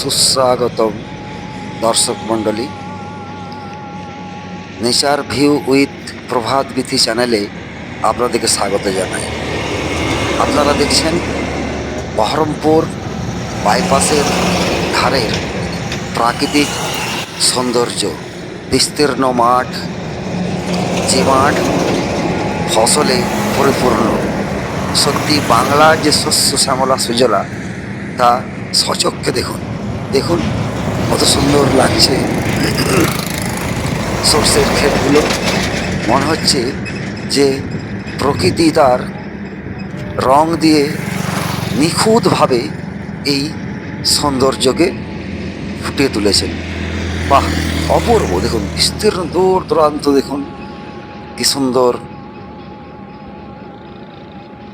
সুস্বাগতম, দর্শক মণ্ডলী। Nature view with Prabhat Bithi চ্যানেলে আপনাদেরকে স্বাগত জানাই। আপনারা দেখছেন বহরমপুর বাইপাসের ধারের প্রাকৃতিক সৌন্দর্য, বিস্তীর্ণ মাঠ, যে মাঠ ফসলে পরিপূর্ণ। সত্যি বাংলার যে শস্য শ্যামলা সুজলা, তা সচক্ষে দেখুন। দেখুন, কত সুন্দর লাগছে সর্ষের ক্ষেতগুলো মনে হচ্ছে যে প্রকৃতি তার রং দিয়ে নিখুঁতভাবে এই সৌন্দর্যকে ফুটিয়ে তুলেছেন। বাহ, অপূর্ব, দেখুন বিস্তীর্ণ দূর দূরান্ত, দেখুন, কি সুন্দর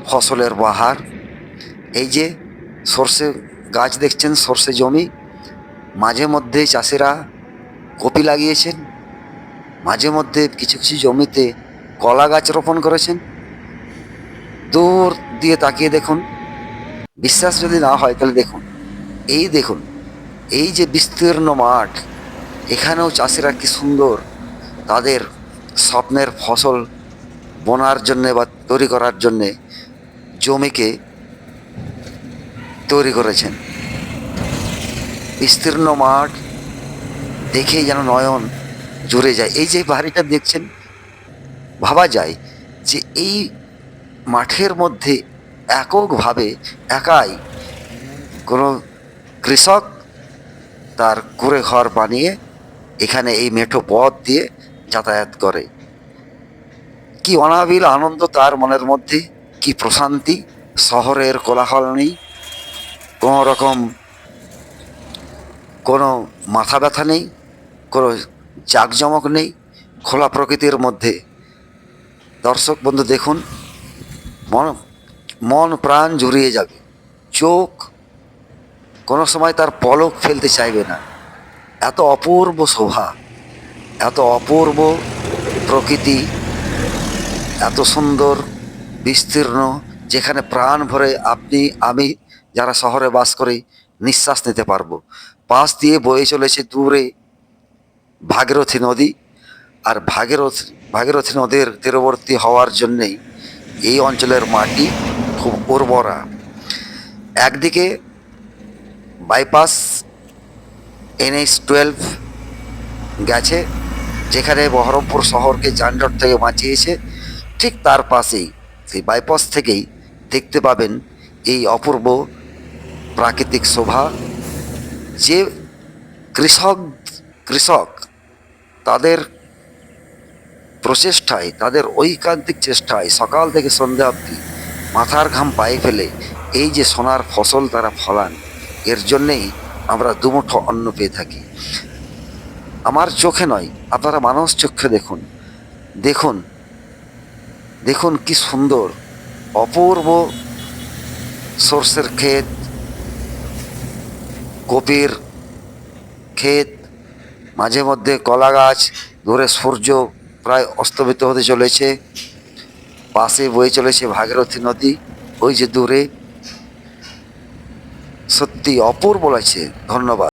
ফসলের বাহার। এই যে সর্ষে গাছ দেখছেন সর্ষে জমি মাঝে মধ্যে চাষিরা কপি লাগিয়েছেন, মাঝে মধ্যে কিছু কিছু জমিতে কলা গাছ রোপণ করেছেন। দূর দিয়ে তাকিয়ে দেখুন, বিশ্বাস যদি না হয় তাহলে দেখুন, এই দেখুন, এই যে বিস্তীর্ণ মাঠ, এখানেও চাষিরা কি সুন্দর তাদের স্বপ্নের ফসল বোনার জন্যে বা তৈরি করার জন্যে জমিকে তৈরি করেছেন। বিস্তীর্ণ মাঠ, দেখেই যেন নয়ন জুড়ে যায়। এই যে বাড়িটা দেখছেন, ভাবা যায় যে এই মাঠের মধ্যে এককভাবে একাই কোনো কৃষক তার কুড়ে ঘর বানিয়ে এখানে এই মেঠো পথ দিয়ে যাতায়াত করে। কি অনাবিল আনন্দ তার মনের মধ্যে, কি প্রশান্তি, শহরের কোলাহল নেই। কোনো রকম কোনো মাথা ব্যথা নেই, কোনো জাঁকজমক নেই, খোলা প্রকৃতির মধ্যে। দর্শক বন্ধু, দেখুন, মন মন প্রাণ জুড়িয়ে যাবে। চোখ কোনো সময় তার পলক ফেলতে চাইবে না। এত অপূর্ব শোভা, এত অপূর্ব প্রকৃতি, এত সুন্দর, বিস্তীর্ণ, যেখানে প্রাণ ভরে আপনি, আমি যারা শহরে বাস করি, নিঃশ্বাস নিতে পারব। পাশ দিয়ে বয়ে চলেছে দূরে ভাগীরথী নদী। আর ভাগীরথী ভাগীরথী নদীর তীরবর্তী হওয়ার জন্যেই এই অঞ্চলের মাটি খুব উর্বরা। একদিকে বাইপাস এনএইচ টুয়েলভ গেছে, যেখানে বহরমপুর শহরকে যানজট থেকে বাঁচিয়েছে। ঠিক তার পাশেই, সেই বাইপাস থেকেই দেখতে পাবেন এই অপূর্ব প্রাকৃতিক শোভা। যে কৃষক কৃষক তাদের প্রচেষ্টায়, তাদের ঐকান্তিক চেষ্টায় সকাল থেকে সন্ধ্যা অবধি মাথার ঘাম পায়ে ফেলে এই যে সোনার ফসল তারা ফলান, এর জন্যেই আমরা দুমুঠো অন্ন পেয়ে থাকি। আমার চোখে নয়, আপনারা মানুষ চোখে দেখুন। দেখুন দেখুন কি সুন্দর, অপূর্ব সর্ষের ক্ষেত কপির ক্ষেত, মাঝে মধ্যে কলা গাছ ধরে সূর্য প্রায় অস্তবিত হতে চলেছে। পাশে বয়ে চলেছে ভাগীরথী নদী, ওই যে দূরে। সত্যি অপূর্ব লাগছে, ধন্যবাদ।